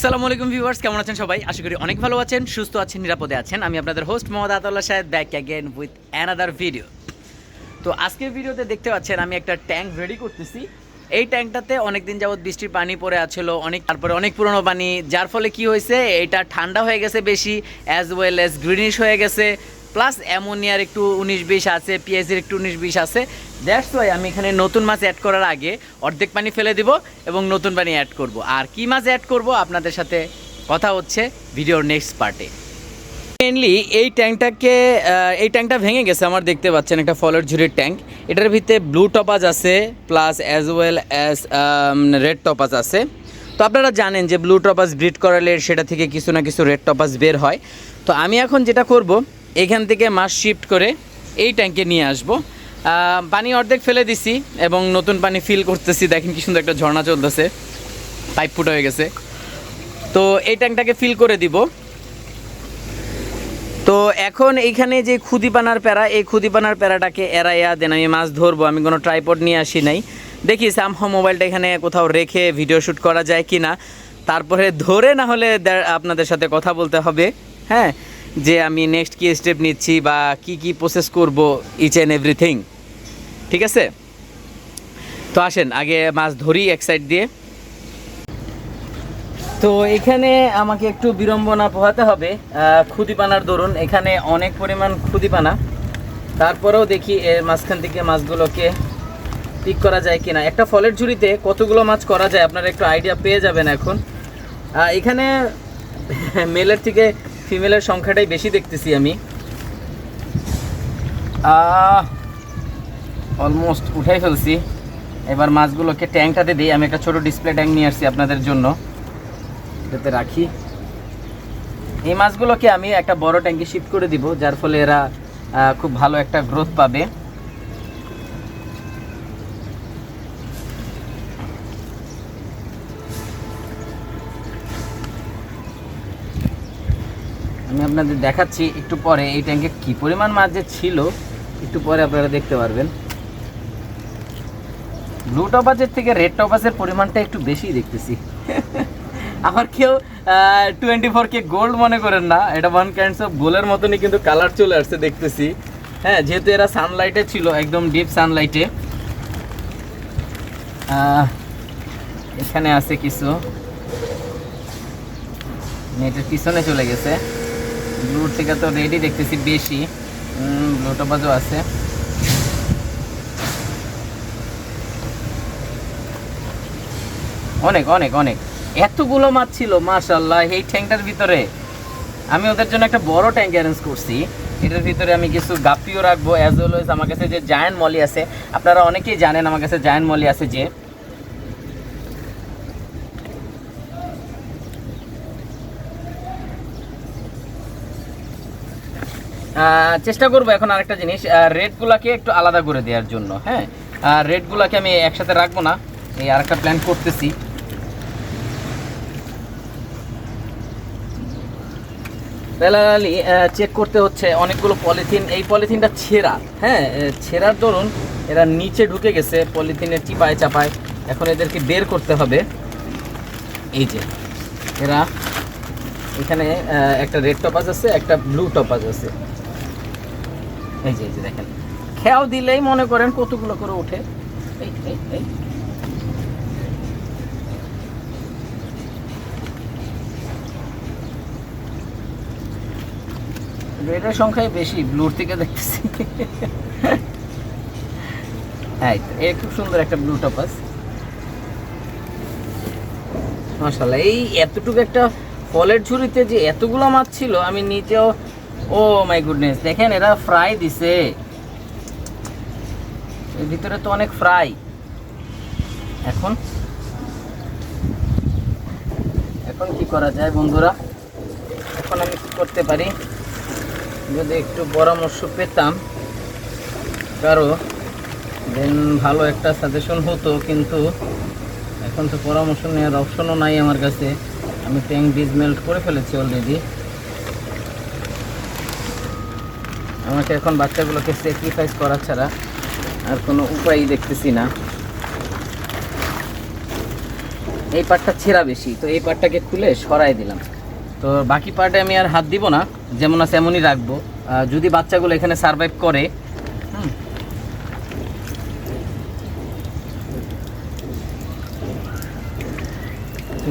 আসসালামু আলাইকুম ভিউয়ার্স, কেমন আছেন সবাই? আশা করি অনেক ভালো আছেন, সুস্থ আছেন, নিরাপদে আছেন। আমি আপনাদের হোস্ট মোহাম্মদ আতাল্লাহ সাহেব back again with another video তো আজকের ভিডিওতে দেখতে পাচ্ছেন, আমি একটা ট্যাঙ্ক রেডি করতেছি। এই ট্যাঙ্কটাতে অনেক দিন যাবৎ বৃষ্টির পানি পড়ে আছিল, অনেক তারপরে অনেক পুরনো পানি। যার ফলে কি হয়েছে, এটা ঠান্ডা হয়ে গেছে বেশি অ্যাজ ওয়েল অ্যাজ গ্রিনিশ হয়ে গেছে। প্লাস অ্যামোনিয়ার একটু উনিশ বিশ আছে পিএসির একটু উনিশ বিশ আছে। দ্যাটস ওয়াই আমি এখানে নতুন মাছ অ্যাড করার আগে অর্ধেক পানি ফেলে দিব এবং নতুন পানি অ্যাড করব। আর কি মাছ অ্যাড করব আপনাদের সাথে কথা হচ্ছে ভিডিওর নেক্সট পার্টে মেনলি এই ট্যাঙ্কটাকে এই ট্যাঙ্কটা ভেঙে গেছে আমার দেখতে পাচ্ছেন, একটা ফলের ঝুড়ির ট্যাঙ্ক। এটার ভিতরে ব্লু টপাজ আছে plus as well as red topaz আছে। তো আপনারা জানেন যে ব্লু টপাস ব্রিড করালে সেটা থেকে কিছু না কিছু রেড টপাস বের হয়। তো আমি এখন যেটা করব এখান থেকে মাছ শিফট করে এই ট্যাঙ্কে নিয়ে আসব। পানি অর্ধেক ফেলে দিছি এবং নতুন পানি ফিল করতেছি। দেখেন কি সুন্দর একটা ঝর্ণা চলতেছে। পাইপ ফুটা হয়ে গেছে। তো এই ট্যাঙ্কটাকে ফিল করে দিব। তো এখন এইখানে যে খুদিপানার প্যারা, এই খুদিপানার প্যারাটাকে এড়াইয়া দেন আমি মাছ ধরবো। আমি কোনো ট্রাইপড নিয়ে আসি নাই। দেখি সামহ মোবাইলটা এখানে কোথাও রেখে ভিডিও শ্যুট করা যায় কি না তারপরে ধরে না হলে আপনাদের সাথে কথা বলতে হবে। হ্যাঁ? যে আমি নেক্সট কী স্টেপ নিচ্ছি বা কি কি প্রসেস করব ইচ অ্যান্ড এভরিথিং ঠিক আছে? তো আসেন, আগে মাছ ধরি এক সাইড দিয়ে। তো এখানে আমাকে একটু বিড়ম্বনা পোহাতে হবে খুদিপানার দরুন। এখানে অনেক পরিমাণ খুদিপানা তারপরেও দেখি এর মাঝখান থেকে মাছগুলোকে পিক করা যায় কিনা। একটা ফলের ঝুড়িতে কতগুলো মাছ করা যায়, আপনারা একটু আইডিয়া পেয়ে যাবেন এখন। এখানে মেলের থেকে ফিমেলের সংখ্যাটাই বেশি দেখতেছি আমি। অলমোস্ট উঠাই ফেলছি। এবার মাছগুলোকে ট্যাঙ্কটাতে দিই। আমি একটা ছোট ডিসপ্লে ট্যাঙ্ক নিয়ে আসছি আপনাদের জন্য। এটাতে রাখি। এই মাছগুলোকে আমি একটা বড় ট্যাঙ্কে শিফট করে দিব, যার ফলে এরা খুব ভালো একটা গ্রোথ পাবে। আমি আপনাদের দেখাচ্ছি একটু পরে এই ট্যাঙ্কে কি পরিমাণ মাছ যে ছিল, একটু পরে আপনারা দেখতে পারবেন। ব্লু টপাসের থেকে রেড টপাসের পরিমাণটা একটু বেশি দেখতেছি। আবার কেউ টোয়েন্টি ফোর কে গোল্ড মনে করেন না, এটা ওয়ান কাইন্ডস অফ গোলের মতনই কিন্তু কালার চলে আসছে দেখতেছি। হ্যাঁ যেহেতু এরা সানলাইটে ছিল, একদম ডিপ সানলাইটে এখানে আছে কিছু। নেটের পিছনে চলে গেছে। ব্লুর থেকে তো রেডি দেখতেছি, বেশি। ব্লু টপাজও আছে। অনেক অনেক অনেক। এতগুলো মাছ ছিল মাশাল্লাহ এই ট্যাঙ্কটার ভিতরে। আমি ওদের জন্য একটা বড় ট্যাঙ্ক অ্যারেঞ্জ করছি। এটার ভিতরে আমি কিছু গাপ্পিও রাখব অ্যাজ ওয়েল আমার কাছে যে জায়ান্ট মলি আছে, আপনারা অনেকেই জানেন আমার কাছে জায়ান্ট মলি আছে যে চেষ্টা করব এখন আরেকটা জিনিস রেটগুলোকে একটু আলাদা করে দেওয়ার জন্য হ্যাঁ? রেটগুলোকে আমি একসাথে রাখব না, এই আরেকটা প্ল্যান করতেছি। প্যালালি চেক করতে হচ্ছে অনেকগুলো পলিথিন এই পলিথিনটা ছেঁড়া হ্যাঁ? ছেঁড়ার দরুন এরা নিচে ঢুকে গেছে পলিথিনের চিপায় চাপায়। এখন এদেরকে বের করতে হবে। এই যে, এরা এখানে একটা রেড টপাস আছে, একটা ব্লু টপাস আছে। এই যে এই যে দেখেন। খেয়াও দিলেই মনে করেন কতগুলো করে ওঠে। এই এই সংখ্যাই বেশি ব্লুর থেকে দেখতেছি। হ্যাঁ খুব সুন্দর একটা ব্লু টপাস মাশাল্লাহ এই এতটুকু একটা ফলের ঝুড়িতে যে এতগুলো মাছ ছিল, আমি নিচেও ও মাই গুডনেস দেখেন এরা ফ্রাই দিছে। এর ভিতরে তো অনেক ফ্রাই এখন? এখন কি করা যায় বন্ধুরা? এখন আমি কি করতে পারি? যদি একটু পরামর্শ পেতাম। কারও, দেন ভালো একটা সাজেশন হতো, কিন্তু এখন তো পরামর্শ নেওয়ার অপশনও নাই আমার কাছে। আমি ট্যাঙ্ক ডিজ মেল্ট করে ফেলেছি অলরেডি আমাকে এখন বাচ্চাগুলোকে স্যাক্রিফাইস করা ছাড়া আর কোনো উপায়ই দেখতেছি না। এই পার্টটা ছেঁড়া বেশি, তো এই পার্টটাকে খুলে সরাই দিলাম। তো বাকি পার্টে আমি আর হাত দিব না, যেমন আছে এমনই রাখব। যদি বাচ্চাগুলো এখানে সার্ভাইভ করে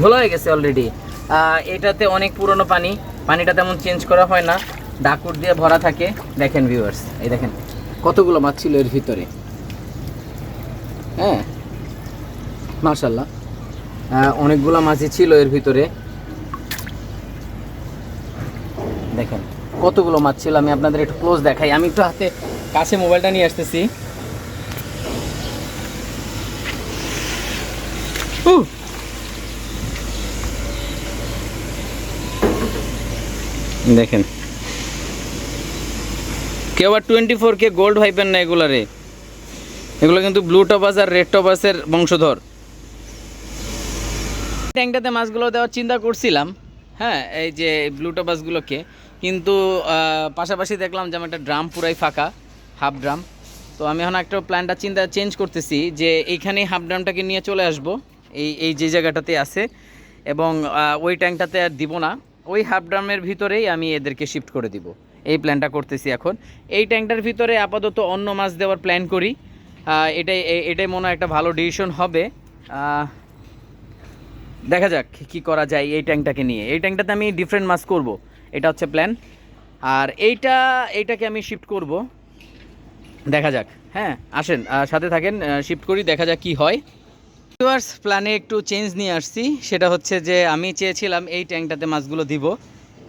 ভালো হয়ে গেছে অলরেডি এটাতে অনেক পুরনো পানি, পানিটা তেমন চেঞ্জ করা হয় না। ডাকুর দিয়ে ভরা থাকে। দেখেন ভিউয়ার্স এই দেখেন, কতগুলো মাছ ছিল এর ভিতরে। হ্যাঁ মার্শাল্লাহ অনেকগুলো মাছই ছিল এর ভিতরে। দেখেন, কতগুলো মাছ ছিল, আমি আপনাদের একটু ক্লোজ দেখাই। আমি একটু হাতে কাছে মোবাইলটা নিয়ে আসতেছি! দেখেন কেউ আবার টোয়েন্টি ফোর কে গোল্ড ভাইপেন না এগুলারে। এগুলো কিন্তু ব্লু টপাস আর রেড টপাসের বংশধর। ট্যাঙ্কটাতে মাছগুলো দেওয়ার চিন্তা করছিলাম হ্যাঁ এই যে ব্লু টপাসগুলোকে কিন্তু পাশাপাশি দেখলাম যে আমার একটা ড্রাম পুরাই ফাঁকা হাফ ড্রাম তো আমি এখন একটা প্ল্যানটা চিন্তা চেঞ্জ করতেছি যে এইখানেই হাফ ড্রামটাকে নিয়ে চলে আসব। এই এই যে জায়গাটাতে আছে। এবং ওই ট্যাঙ্কটাতে আর দিব না। ওই হাফ ড্রামের ভিতরেই আমি এদেরকে শিফট করে দিব। এই প্ল্যানটা করতেছি এখন। এই ট্যাঙ্কটার ভিতরে আপাতত অন্য মাছ দেওয়ার প্ল্যান করি। এটাই এটাই মনে হয় একটা ভালো ডিসিশন হবে। দেখা যাক কি করা যায় এই ট্যাঙ্কটাকে নিয়ে। এই ট্যাঙ্কটাতে আমি ডিফারেন্ট মাছ করব। এটা হচ্ছে প্ল্যান আর এইটা, এইটাকে আমি শিফট করব। দেখা যাক। হ্যাঁ আসেন সাথে থাকেন শিফট করি, দেখা যাক কি হয়। ভিউয়ার্স প্ল্যানে একটু চেঞ্জ নিয়ে আসছি। সেটা হচ্ছে যে আমি চেয়েছিলাম এই ট্যাঙ্কটাতে মাছগুলো দিব।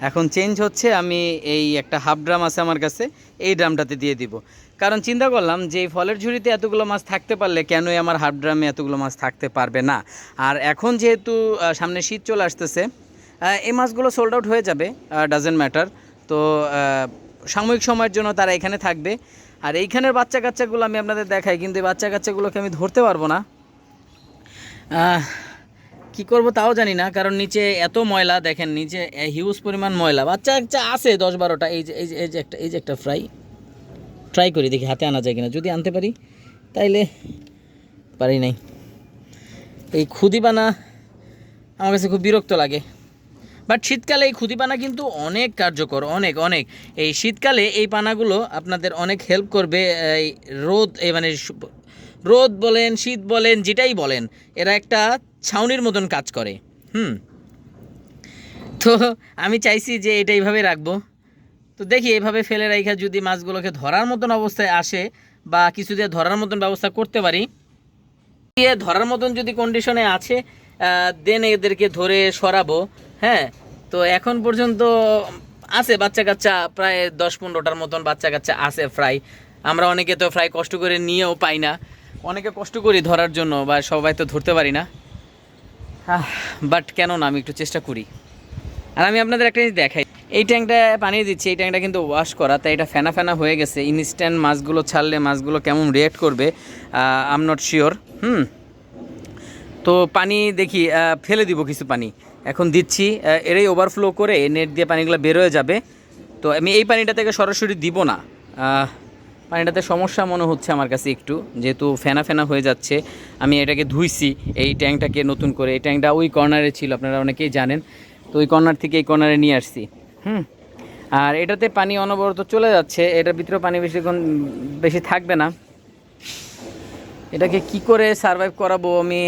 এখন চেঞ্জ হচ্ছে, আমি এই একটা হাফ ড্রাম আছে আমার কাছে, এই ড্রামটাতে দিয়ে দিব। কারণ চিন্তা করলাম যে এই ফলের ঝুড়িতে এতগুলো মাছ থাকতে পারলে কেনই আমার হাফ ড্রামে এতগুলো মাছ থাকতে পারবে না? আর এখন যেহেতু সামনে শীত চলে আসতেছে এই মাছগুলো সোল্ড আউট হয়ে যাবে ডাজেন্ট ম্যাটার তো সাময়িক সময়ের জন্য তারা এখানে থাকবে। আর এইখানের বাচ্চা কাচ্চাগুলো আমি আপনাদের দেখাই, কিন্তু এই বাচ্চা কাচ্চাগুলোকে আমি ধরতে পারব না। কি করব তাও জানি না, কারণ নিচে এত ময়লা, দেখেন নিচে হিউজ পরিমাণ ময়লা। বাচ্চা কাচ্চা আছে দশ বারোটা, এই যে এই যে এই যে একটা, এই যে একটা ফ্রাই ট্রাই করি দেখি হাতে আনা যায় কিনা। যদি আনতে পারি, তাইলে পারি নাই। এই খুদিবানা আমার কাছে খুব বিরক্ত লাগে। বাট শীতকালে এই খুদিপানা কিন্তু অনেক কার্যকর, অনেক অনেক। এই শীতকালে এই পানাগুলো আপনাদের অনেক হেল্প করবে, এই রোদ, এই মানে রোদ বলেন, শীত বলেন, যেটাই বলেন, এরা একটা ছাউনির মতন কাজ করে। হুম। তো আমি চাইছি যে এটা এইভাবে রাখব। তো দেখি এইভাবে ফেলে রাখা যদি মাছগুলোকে ধরার মতন অবস্থায় আসে বা কিছু দিয়ে ধরার মতন ব্যবস্থা করতে পারি। দিয়ে ধরার মতন যদি কন্ডিশনে আছে দেন এদেরকে ধরে সরাবো। হ্যাঁ তো এখন পর্যন্ত আছে বাচ্চা কাচ্চা, প্রায় দশ পনেরোটার মতন বাচ্চা কাচ্চা আছে ফ্রাই। আমরা অনেকে তো ফ্রাই কষ্ট করে নিয়েও পাই না। অনেকে কষ্ট করি ধরার জন্য বা সবাই তো ধরতে পারি না। বাট কেন না, আমি একটু চেষ্টা করি। আর আমি আপনাদের একটা জিনিস দেখাই। এই ট্যাঙ্কটা পানি দিচ্ছি, এই ট্যাঙ্কটা কিন্তু ওয়াশ করা, তাই এটা ফেনা ফেনা হয়ে গেছে। ইনস্ট্যান্ট মাছগুলো ছাড়লে মাছগুলো কেমন রিয়েক্ট করবে আম নট শিওর হুম। তো পানি দেখি ফেলে দিব কিছু পানি। এখন দিচ্ছি এরাই ওভারফ্লো করে নেট দিয়ে পানিগুলো বের হয়ে যাবে। তো আমি এই পানিটা থেকে সরাসরি দিব না। পানিটাতে সমস্যা মনে হচ্ছে আমার কাছে একটু। যেহেতু ফেনা ফেনা হয়ে যাচ্ছে, আমি এটাকে ধুইছি, এই ট্যাঙ্কটাকে নতুন করে। এই ট্যাঙ্কটা ওই কর্নারে ছিল, আপনারা অনেকেই জানেন। তো ওই কর্নার থেকে এই কর্নারে নিয়ে আসছি। হুম? আর এটাতে পানি অনবরত চলে যাচ্ছে, এটার ভিতরে পানি বেশিক্ষণ বেশি থাকবে না। এটাকে কি করে সারভাইভ করাবো আমি,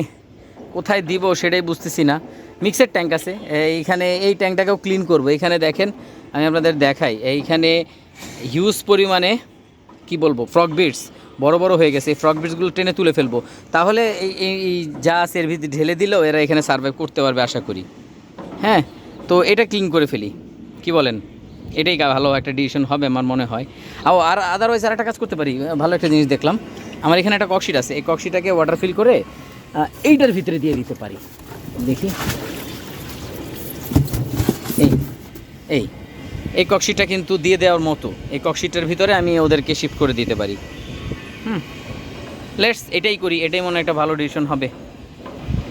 কোথায় দিব সেটাই বুঝতেছি না। মিক্সের ট্যাঙ্ক আছে, এইখানে এই ট্যাঙ্কটাকেও ক্লিন করব। এখানে দেখেন, আমি আপনাদের দেখাই, এইখানে হিউজ পরিমাণে কি বলব ফ্রক বিটস বড় বড় হয়ে গেছে, এই ফ্রক বিটসগুলো টেনে তুলে ফেলব। তাহলে এই যা আছে এর ভিতরে ঢেলে দিলেও এরা এখানে সার্ভাইভ করতে পারবে আশা করি। হ্যাঁ তো এটা ক্লিন করে ফেলি। কি বলেন? এটাই ভালো একটা ডিসিশন হবে আমার মনে হয়। আও, আর আদারওয়াইজ আর একটা কাজ করতে পারি। ভালো একটা জিনিস দেখলাম। আমার এখানে একটা ককশিট আছে। এই ককশিটাকে ওয়াটার ফিল করে এইটার ভিতরে দিয়ে দিতে পারি। দেখি। এই এই। এই ককশিটা কিন্তু দিয়ে দেওয়ার মতো। এই ককশিটার ভিতরে আমি ওদেরকে শিফট করে দিতে পারি। হুম। লেটস এটাই করি, এটাই মনে একটা ভালো ডিসিশন হবে।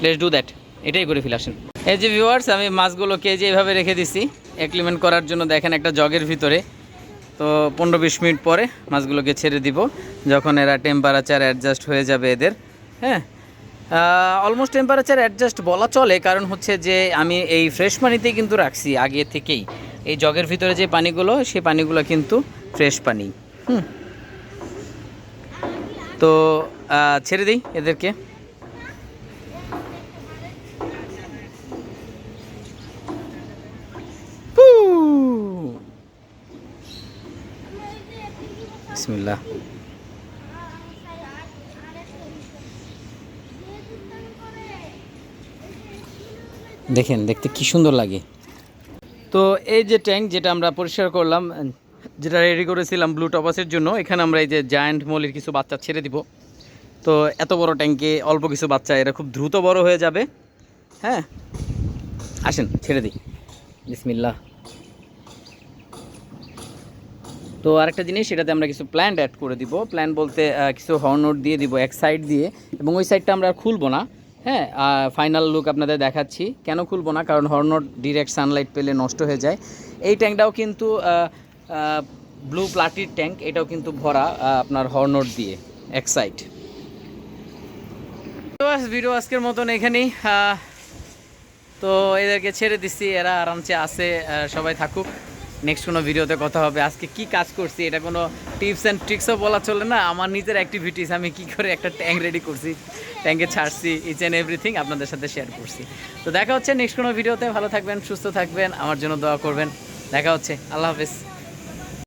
লেটস ডু দ্যাট এটাই করে ফেলে আসেন। এই যে ভিউয়ার্স আমি মাছগুলোকে যে এভাবে রেখে দিছি এক্লিমেন্ট করার জন্য দেখেন একটা জগের ভিতরে। তো পনেরো বিশ মিনিট পরে মাছগুলোকে ছেড়ে দিব, যখন এরা টেম্পারেচার অ্যাডজাস্ট হয়ে যাবে এদের। হ্যাঁ। অলমোস্ট টেম্পারেচার অ্যাডজাস্ট বলা চলে, কারণ হচ্ছে যে আমি এই ফ্রেশ পানিতেই কিন্তু রাখছি, আগে থেকেই। এই জগের ভিতরে যে পানিগুলো, সেই পানিগুলো কিন্তু ফ্রেশ পানি। তো ছেড়ে দিই এদেরকে। দেখেন, দেখতে কি সুন্দর লাগে। তো এই যে ট্যাঙ্ক যেটা আমরা পরিষ্কার করলাম, যেটা রেডি করেছিলাম ব্লু টপাসের জন্য, এখানে আমরা এই যে জায়ান্ট মলির কিছু বাচ্চা ছেড়ে দিব। তো এত বড় ট্যাঙ্কে অল্প কিছু বাচ্চা, এরা খুব দ্রুত বড় হয়ে যাবে। হ্যাঁ? আসেন, ছেড়ে দিই। বিসমিল্লাহ। তো আরেকটা জিনিস, সেটাতে আমরা কিছু প্ল্যান্ট অ্যাড করে দিব। প্ল্যান বলতে কিছু হর্নোট দিয়ে দিব, এক সাইড দিয়ে। এবং ওই সাইডটা আমরা খুলবো না। হ্যাঁ ফাইনাল লুক আপনাদের দেখাচ্ছি। কেন খুলবো না? কারণ হর্নোট ডিরেক্ট সানলাইট পেলে নষ্ট হয়ে যায়। এই ট্যাঙ্কটাও কিন্তু ব্লু প্লাটির ট্যাঙ্ক এটাও কিন্তু ভরা আপনার হর্নোট দিয়ে, এক সাইড তো ভিডিও আজকের মতন এখানেই তো এদেরকে ছেড়ে দিচ্ছি। এরা আরামসে আসে সবাই থাকুক। নেক্সট কোনো ভিডিওতে কথা হবে। আজকে কি কাজ করছি? এটা কোনো টিপস অ্যান্ড ট্রিক্সও বলা চলে না। আমার নিজের অ্যাক্টিভিটিস আমি কি করে একটা ট্যাঙ্ক রেডি করছি? ট্যাঙ্কে ছাড়ছি ইচ অ্যান্ড এভরিথিং আপনাদের সাথে শেয়ার করছি। তো দেখা হচ্ছে নেক্সট কোনো ভিডিওতে ভালো থাকবেন, সুস্থ থাকবেন, আমার জন্য দোয়া করবেন। দেখা হচ্ছে। আল্লাহ হাফেজ।